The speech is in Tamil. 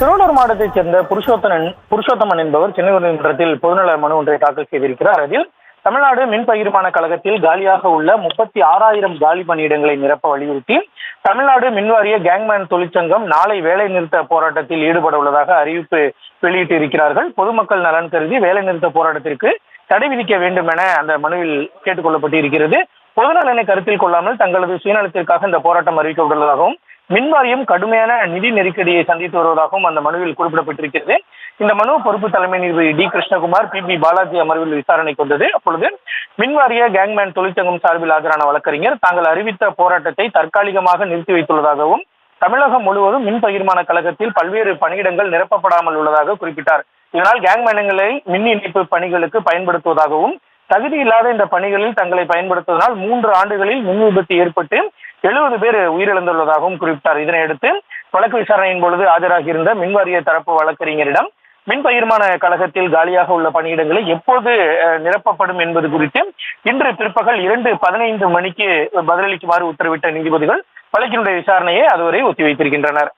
திருவள்ளூர் மாவட்டத்தைச் சேர்ந்த புருஷோத்தமன் புருஷோத்தமன் என்பவர் சென்னை உயர்நீதிமன்றத்தில் பொதுநல மனு ஒன்றை தாக்கல் செய்திருக்கிறார். அதில் தமிழ்நாடு மின் பகிர்மான கழகத்தில் காலியாக உள்ள முப்பத்தி ஆறாயிரம் காலி பணியிடங்களை நிரப்ப வலியுறுத்தி தமிழ்நாடு மின்வாரிய கேங்மேன் தொழிற்சங்கம் நாளை வேலை நிறுத்த போராட்டத்தில் ஈடுபட உள்ளதாக அறிவிப்பு வெளியிட்டு இருக்கிறார்கள் பொதுமக்கள் நலன் கருதி வேலை நிறுத்த போராட்டத்திற்கு தடை விதிக்க வேண்டும் என அந்த மனுவில் கேட்டுக்கொள்ளப்பட்டு இருக்கிறது பொதுநலனை கருத்தில் கொள்ளாமல் தங்களது சுயநலத்திற்காக இந்த போராட்டம் அறிவிக்கப்பட்டுள்ளதாகவும் மின்வாரியம் கடுமையான நிதி நெருக்கடியை சந்தித்து வருவதாகவும் அந்த மனுவில் குறிப்பிடப்பட்டிருக்கிறது. இந்த மனு பொறுப்பு தலைமை நீதிபதி D Krishnakumar P B Balaji அமர்வில் விசாரணை கொண்டது. அப்பொழுது மின்வாரிய கேங்மேன் தொழிற்சங்கம் சார்பில் ஆஜரான வழக்கறிஞர் தாங்கள் அறிவித்த போராட்டத்தை தற்காலிகமாக நிறுத்தி வைத்துள்ளதாகவும் தமிழகம் முழுவதும் மின் பகிர்மான கழகத்தில் பல்வேறு பணியிடங்கள் நிரப்பப்படாமல் உள்ளதாக குறிப்பிட்டார். இதனால் கேங்மேனங்களை மின் இணைப்பு பணிகளுக்கு பயன்படுத்துவதாகவும் தகுதி இல்லாத இந்த பணிகளில் தங்களை பயன்படுத்துவதனால் மூன்று ஆண்டுகளில் மின் விபத்து ஏற்பட்டு எழுபது பேர் உயிரிழந்துள்ளதாகவும் குறிப்பிட்டார். இதனையடுத்து வழக்கு விசாரணையின் பொழுது ஆஜராகியிருந்த மின்வாரிய தரப்பு வழக்கறிஞரிடம் மின் பகிர்மான கழகத்தில் காலியாக உள்ள பணியிடங்களை எப்போது நிரப்பப்படும் என்பது குறித்து இன்று பிற்பகல் இரண்டு பதினைந்து மணிக்கு பதிலளிக்குமாறு உத்தரவிட்ட நீதிபதிகள் வழக்கினுடைய விசாரணையை அதுவரை ஒத்திவைத்திருக்கின்றனர்.